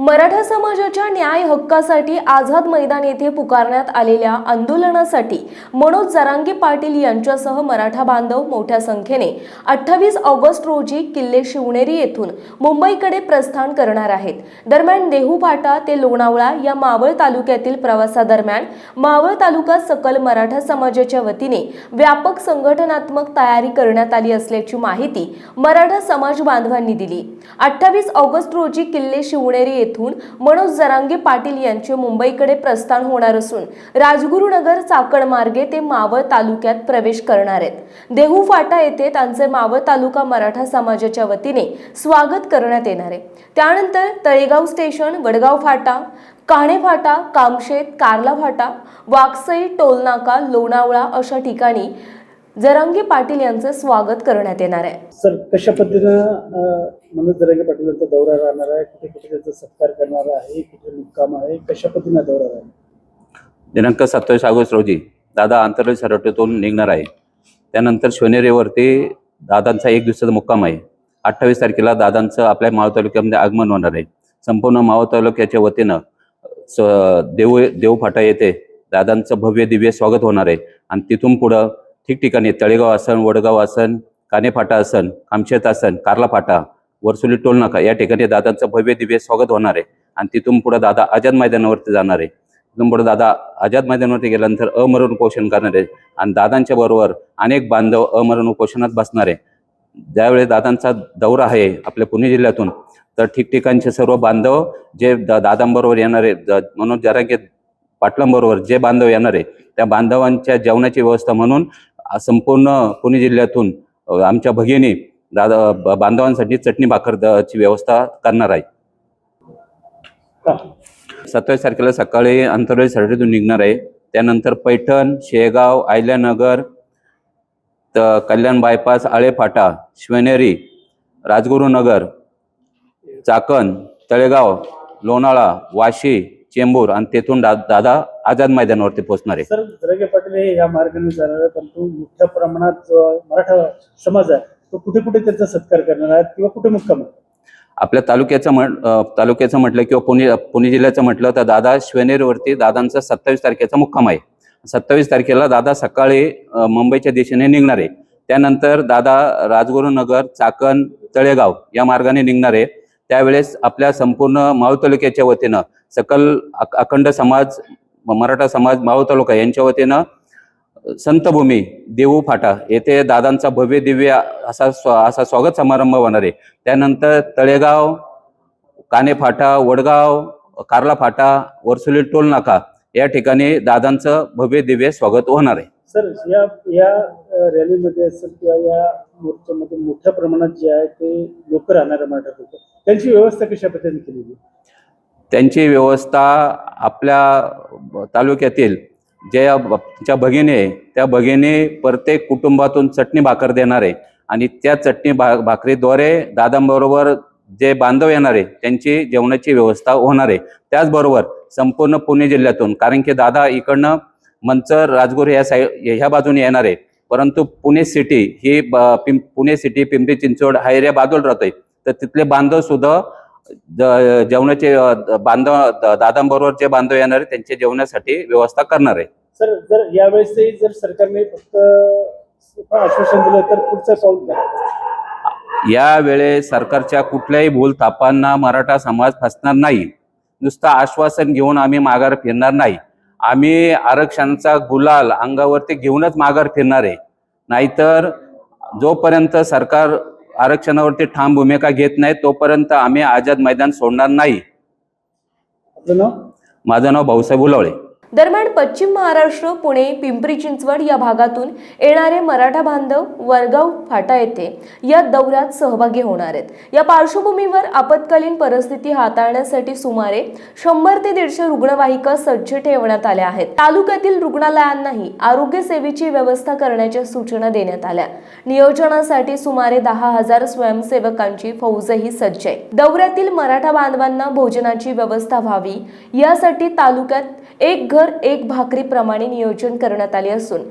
मराठा समाजाच्या न्याय हक्कासाठी आझाद मैदान येथे पुकारण्यात आलेल्या आंदोलनासाठी मनोज जरांगे पाटील यांच्यासह मराठा बांधव मोठ्या संख्येने अठ्ठावीस ऑगस्ट रोजी किल्ले शिवनेरी येथून मुंबईकडे प्रस्थान करणार आहेत. दरम्यान देहूपाटा ते लोणावळा या मावळ तालुक्यातील प्रवासादरम्यान मावळ तालुका सकल मराठा समाजाच्या वतीने व्यापक संघटनात्मक तयारी करण्यात आली असल्याची माहिती मराठा समाज बांधवांनी दिली. अठ्ठावीस ऑगस्ट रोजी किल्ले शिवनेरी येथून येथून मनोज जरांगे पाटील यांचे मुंबईकडे प्रस्थान होणार असून राजगुरुनगर चाकण मार्गे ते मावळ तालुक्यात प्रवेश करणार आहेत. देहू फाटा येथे त्यांचे मावळ तालुका मराठा समाजाच्या वतीने स्वागत करण्यात येणार आहे. त्यानंतर तळेगाव स्टेशन वडगाव फाटा काणे फाटा कामशेत कारला फाटा वाकसई टोलनाका लोणावळा अशा ठिकाणी जरांगे पाटील यांचे स्वागत करण्यात येणार आहे. सर कशा पद्धतीनं मनोज दरंगे पाटीलांचा दौरा राहणार आहे? कुठे कुठे त्याचा सत्कार करणार आहे? कुठे मुक्काम आहे? कशा पद्धतीनं दौरा राहणार दिनांक सत्तावीस ऑगस्ट रोजी दादा आंतरराष्ट्रीय सरवटीतून निघणार आहे. त्यानंतर शिवनेरीवरती दादांचा एक दिवसाचा मुक्काम आहे. अठ्ठावीस तारखेला दादांचं आपल्या मावळ तालुक्यामध्ये आगमन होणार आहे. संपूर्ण मावळ तालुक्याच्या वतीनं स देऊ देवफाटा येथे दादांचं भव्य दिव्य स्वागत होणार आहे. आणि तिथून पुढं ठिकठिकाणी तळेगाव आसन वडगाव आसन कानेफाटा आसन कामशेत आसन कारला फाटा वरसुली टोलनाका या ठिकाणी दादांचं भव्य दिव्य स्वागत होणार आहे. आणि तिथून पुढं दादा आझाद मैदानावरती जाणार आहे. तिथून पुढे दादा आझाद मैदानावरती गेल्यानंतर अमरण उपोषण करणार आहे. आणि दादांच्या बरोबर अनेक बांधव अमरण उपोषणात बसणार आहे. ज्यावेळी दादांचा दौरा आहे आपल्या पुणे जिल्ह्यातून तर ठिकठिकाणचे सर्व बांधव जे दा- दादांबरोबर येणार आहे मनोज जरांगे पाटलांबरोबर जे बांधव येणार आहे त्या बांधवांच्या जेवणाची व्यवस्था म्हणून संपूर्ण पुणे जिल्ह्यातून आमच्या भगिनी दादा बांधवांसाठी चटणी भाकर ची व्यवस्था करणार आहे. सत्तावीस तारखेला सकाळी अंतर्वेळ सरडीतून निघणार आहे. त्यानंतर पैठण शेगाव आयल्यानगर कल्याण बायपास आळेफाटा शिवनेरी राजगुरुनगर चाकण तळेगाव लोणाळा वाशी चेंबूर आणि तेथून दा दादा आझाद मैदानावरती पोहोचणार. आहे सर दरंगे पाटील हे या मार्गाने जाणार आहे परंतु मोठ्या प्रमाणात जो मराठा समाज आहे तो कुठे कुठे त्यांचा सत्कार करणार आहे किंवा कुठे मुक्काम आहे? आपल्या तालुक्याचं म्हण अ, तालुक्याचं म्हटलं किंवा पुणे पुणे जिल्ह्याचं म्हटलं तर दादा शिवनेरीवरती दादांचा सत्तावीस तारखेचा मुक्काम आहे. सत्तावीस तारखेला दादा सकाळी अ, मुंबईच्या दिशेने निघणार. आहे त्यानंतर दादा राजगुरुनगर चाकण तळेगाव या मार्गाने निघणार. आहे त्यावेळेस आपल्या संपूर्ण माव तालुक्याच्या वतीनं सकल अखंड समाज मराठा समाज माव तालुका यांच्या वतीनं संतभूमी देऊ फाटा येथे दादांचा भव्य दिव्य असा स्व- असा स्वागत समारंभ होणार आहे. त्यानंतर तळेगाव काने फाटा वडगाव कारला फाटा वरसुली टोल नाका या ठिकाणी दादांचं भव्य दिव्य स्वागत होणार आहे. सर या या रॅलीमध्ये असेल किंवा या मोर्चामध्ये मोठ्या प्रमाणात जे आहे ते लोक राहणारे मराठा त्यांची व्यवस्था कशा पद्धतीने केलेली? त्यांची व्यवस्था आपल्या तालुक्यातील जे ज्या भगिनी आहे त्या भगिनी प्रत्येक कुटुंबातून चटणी भाकर देणार आहे. आणि त्या चटणी भा भाकरीद्वारे दादांबरोबर जे बांधव येणार आहे त्यांची जेवणाची व्यवस्था होणार आहे. त्याचबरोबर संपूर्ण पुणे जिल्ह्यातून कारण की दादा इकडनं मंचर राजगुर या साईड ह्या बाजूने येणार आहे. परंतु पुणे सिटी ही पिं पुणे सिटी पिंपरी चिंचवड हा एरिया बाजूला राहतोय. तर तिथले बांधव सुद्धा जेवणाचे बांधव दादांबरोबर जे बांधव येणार आहे त्यांच्या जेवणासाठी व्यवस्था करणार आहे. सर जर यावेळेसही जर सरकारने फक्त आश्वासन दिलं तर पुढचं पाऊल काय यावेळेस सरकारच्या कुठल्याही भूल थापांना मराठा समाज फसणार नाही. नुसतं आश्वासन घेऊन आम्ही माघार फिरणार नाही. आम्ही आरक्षणाचा गुलाल अंगावरती घेऊनच माघार फिरणार आहे. नाहीतर जोपर्यंत सरकार आरक्षणावरती ठाम भूमिका घेत नाही तोपर्यंत आम्ही आझाद मैदान सोडणार नाही. माझं नाव भाऊसाहेब उलवळे. दरम्यान पश्चिम महाराष्ट्र पुणे पिंपरी चिंचवड या भागातून येणारे मराठा बांधव वरगाव फाटा येथे या दौऱ्यात सहभागी होणार आहेत. या पार्श्वभूमीवर आपत्कालीन परिस्थिती हाताळण्यासाठी सुमारे शंभर ते दीडशे रुग्णवाहिका सज्ज ठेवण्यात आल्या आहेत. तालुक्यातील रुग्णालयांनाही आरोग्य सेवेची व्यवस्था करण्याच्या सूचना देण्यात आल्या. नियोजनासाठी सुमारे दहा हजार स्वयंसेवकांची फौजही सज्ज आहे. दौऱ्यातील मराठा बांधवांना भोजनाची व्यवस्था व्हावी यासाठी तालुक्यात एक घर घर एक भाकरीप्रमाणे नियोजन करण्यात आले असून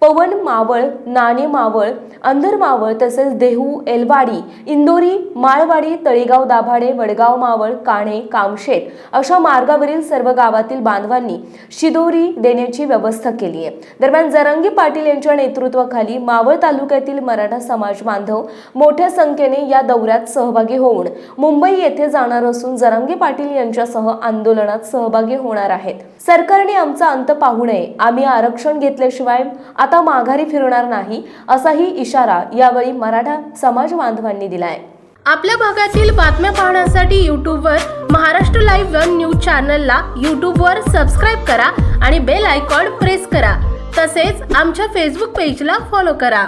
पवन मावळ नाणे मावळ अंधर मावळ तसेच देहू एलवाडी इंदोरी माळवाडी तळेगाव दाभाडे वडगाव मावळ काणे कामशेत अशा मार्गावरील सर्व गावातील बांधवांनी शिदोरी देण्याची व्यवस्था केली आहे. दरम्यान जरंगी पाटील यांच्या नेतृत्वाखाली मावळ तालुक्यातील मराठा समाज बांधव मोठ्या संख्येने या दौऱ्यात सहभागी होऊन मुंबई येथे जाणार असून जरांगे पाटील यांच्यासह आंदोलनात सहभागी होणार आहेत. सरकारने आमचा अंत पाहू नये. आम्ही आरक्षण घेतल्याशिवाय आता माघारी फिरणार नाही असाही इशारा यावेळी मराठा समाज बांधवांनी दिलाय. आपल्या भागातील बातम्या पाहण्यासाठी यूट्यूबवर महाराष्ट्र लाईव्ह वन न्यूज चॅनलला यूट्यूबवर सबस्क्राईब करा आणि बेल आयकॉन प्रेस करा. तसेच आमच्या फेसबुक पेजला फॉलो करा.